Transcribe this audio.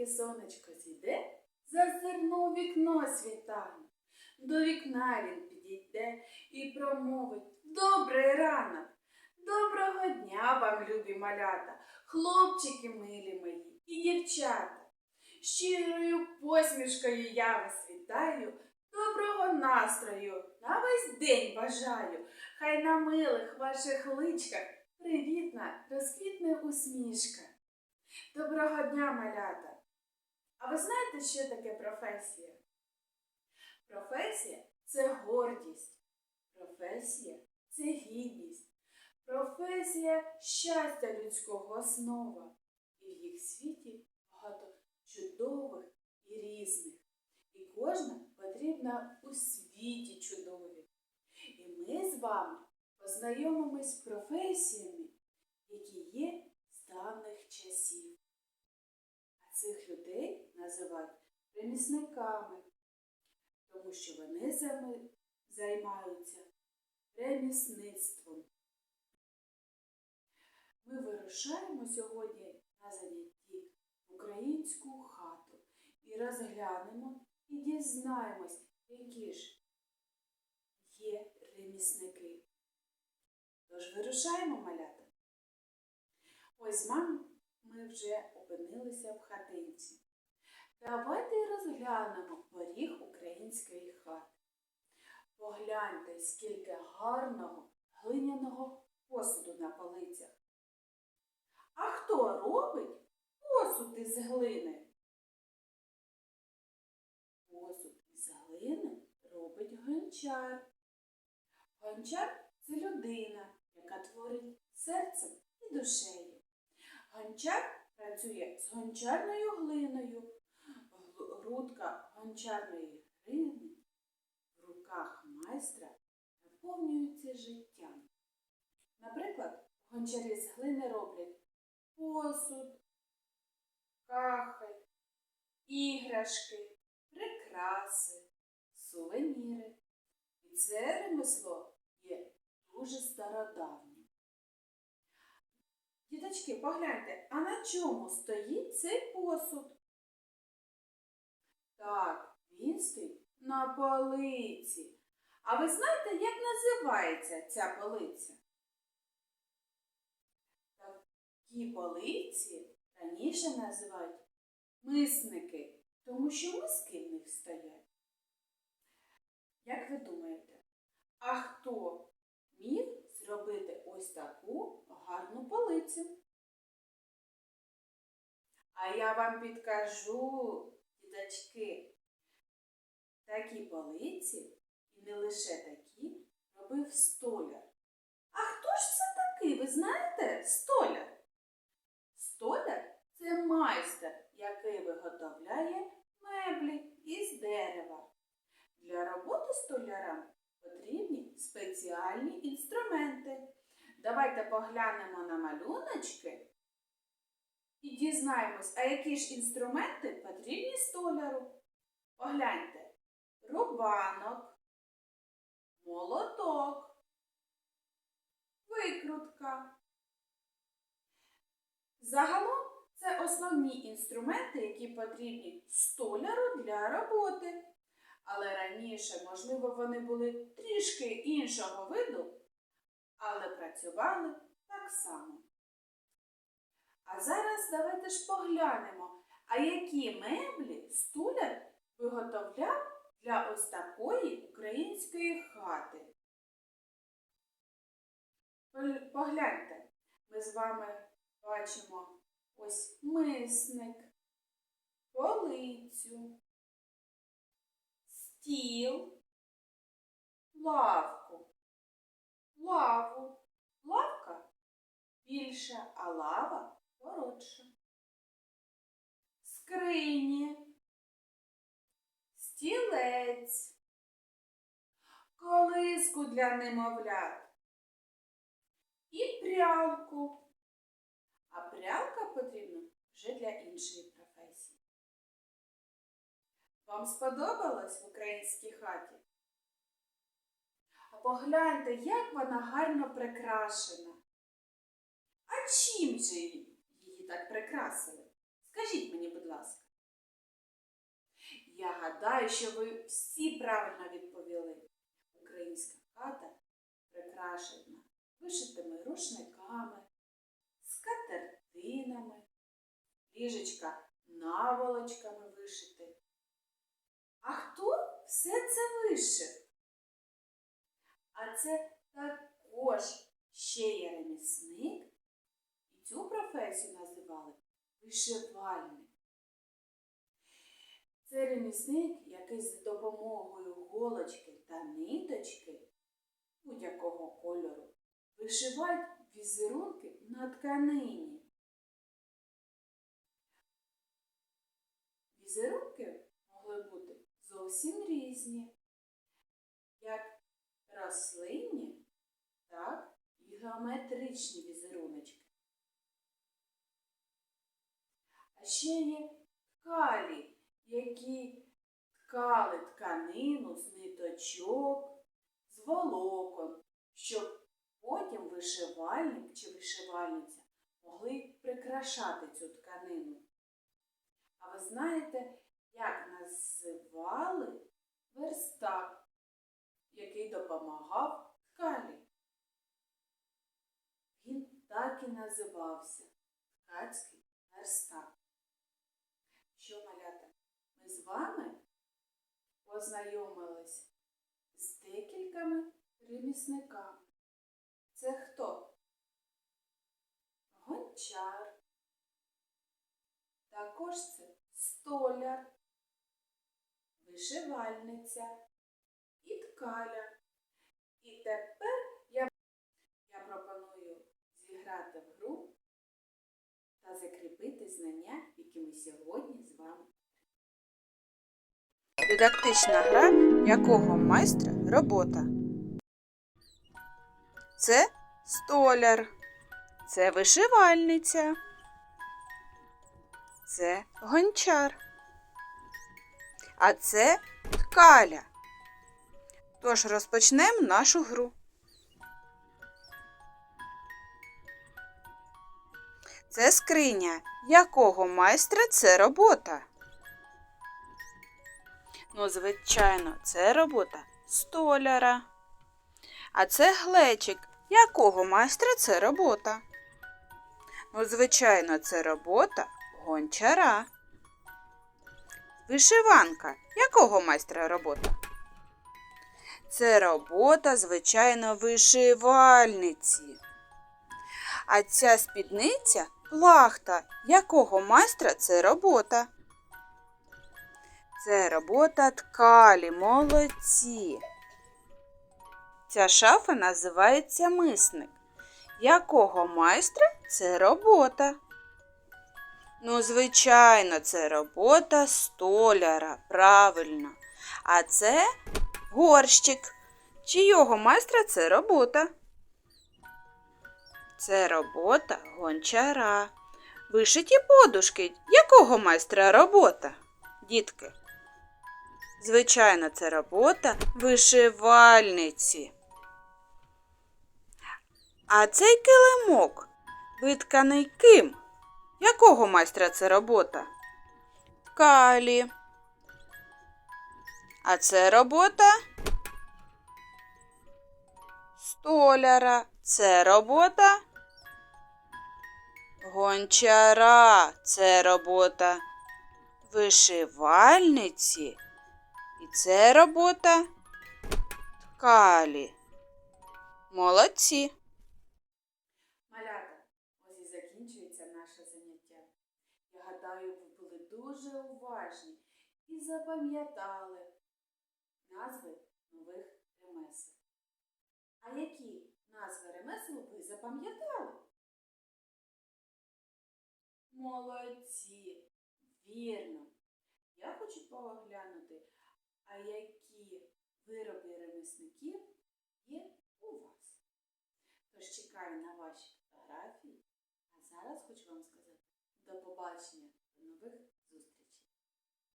тільки сонечко зійде, зазирну у вікно світання. До вікна він підійде і промовить Добрий ранок! Доброго дня вам, любі малята, хлопчики милі мої і дівчата. Щирою посмішкою я вас вітаю, доброго настрою на весь день бажаю. Хай на милих ваших личках привітна, розквітне усмішка. Доброго дня, малята! А ви знаєте, що таке професія? Професія це гордість. Професія це гідність. Професія щастя людського основа. І в їх світі багато чудових і різних. І кожна потрібна у світі чудові. І ми з вами познайомимось з професіями, які є з давних часів. Цих людей називають ремісниками, тому що вони займаються ремісництвом. Ми вирушаємо сьогодні на занятті в українську хату і розглянемо і дізнаємось, які ж є ремісники. Тож вирушаємо малята. Ось з мамою ми вже опинилися в хатинці. Давайте розглянемо поріг української хати. Погляньте, скільки гарного глиняного посуду на полицях. А хто робить посуд із глини? Посуд із глини робить гончар. Гончар це людина, яка творить серцем і душею. Гончар працює з гончарною глиною, грудка гончарної глини в руках майстра наповнюється життям. Наприклад, гончарі з глини роблять посуд, кахель, іграшки, прикраси, сувеніри. І це ремесло є дуже стародавнім. Діточки, погляньте, а на чому стоїть цей посуд? Так, він стоїть на полиці. А ви знаєте, як називається ця полиця? Такі полиці раніше називають мисники, тому що миски в них стоять. Як ви думаєте, а хто міг зробити ось таку гарну полицю? А я вам підкажу, діточки, такі полиці, і не лише такі, робив столяр. А хто ж це такий, ви знаєте? Столяр. Столяр це майстер, який виготовляє меблі із дерева. Для роботи столярам потрібні спеціальні інструменти. Давайте поглянемо на малюночки і дізнаємось, а які ж інструменти потрібні столяру. Погляньте, рубанок, молоток, викрутка. Загалом це основні інструменти, які потрібні столяру для роботи. Але раніше, можливо, вони були трішки іншого виду, але працювали так само. А зараз давайте ж поглянемо, а які меблі стуляр виготовляв для ось такої української хати. Погляньте, ми з вами бачимо ось мисник, полицю, стіл, лавку, лаву. Лавка більша, а лава коротша. Скрині, стілець, колиску для немовлят і прялку. А прялка потрібна вже для іншої професії. Вам сподобалось в українській хаті? Погляньте, як вона гарно прикрашена. А чим же її так прикрасили? Скажіть мені, будь ласка. Я гадаю, що ви всі правильно відповіли. Українська хата прикрашена вишитими рушниками, скатертинами, ліжечка наволочками вишити. А хто все це вишив? А це також ще є ремісник, і цю професію називали вишивальник. Це ремісник, який з допомогою голочки та ниточки будь-якого кольору вишивають візерунки на тканині. Візерунки могли бути зовсім різні, рослинні, так і геометричні візеруночки. А ще є ткалі, які ткали тканину з ниточок, з волокон, щоб потім вишивальник чи вишивальниця могли прикрашати цю тканину. А ви знаєте, як називали верстак, який допомагав ткалі? Він так і називався ткацький верстак. Що, малята, ми з вами познайомились з декількома ремісниками. Це хто? Гончар. Також це столяр, вишивальниця і ткаля. І тепер я, я пропоную зіграти в гру та закріпити знання, які ми сьогодні з вами. Дидактична гра якого майстра робота. Це столяр, це вишивальниця, це гончар, а це ткаля. Тож розпочнемо нашу гру. Це скриня. Якого майстра це робота? Ну, звичайно, це робота столяра. А це глечик. Якого майстра це робота? Ну, звичайно, це робота гончара. Вишиванка. Якого майстра робота? Це робота, звичайно, вишивальниці. А ця спідниця плахта. Якого майстра це робота? Це робота ткалі, молодці. Ця шафа називається мисник. Якого майстра це робота? Ну, звичайно, це робота столяра, правильно. А це горщик. Чийого майстра це робота? Це робота гончара. Вишиті подушки. Якого майстра робота? Дітки. Звичайно, це робота вишивальниці. А цей килимок витканий ким? Якого майстра це робота? Ткалі. А це робота столяра. Це робота гончара. Це робота вишивальниці. І це робота ткалі. Молодці. Малята, ось і закінчується наше заняття. Я гадаю, ви були дуже уважні і запам'ятали назви нових ремесел. А які назви ремесел ви запам'ятали? Молодці! Вірно! Я хочу поглянути, а які вироби ремісників є у вас. Тож чекаю на ваші фотографії. А зараз хочу вам сказати до побачення, до нових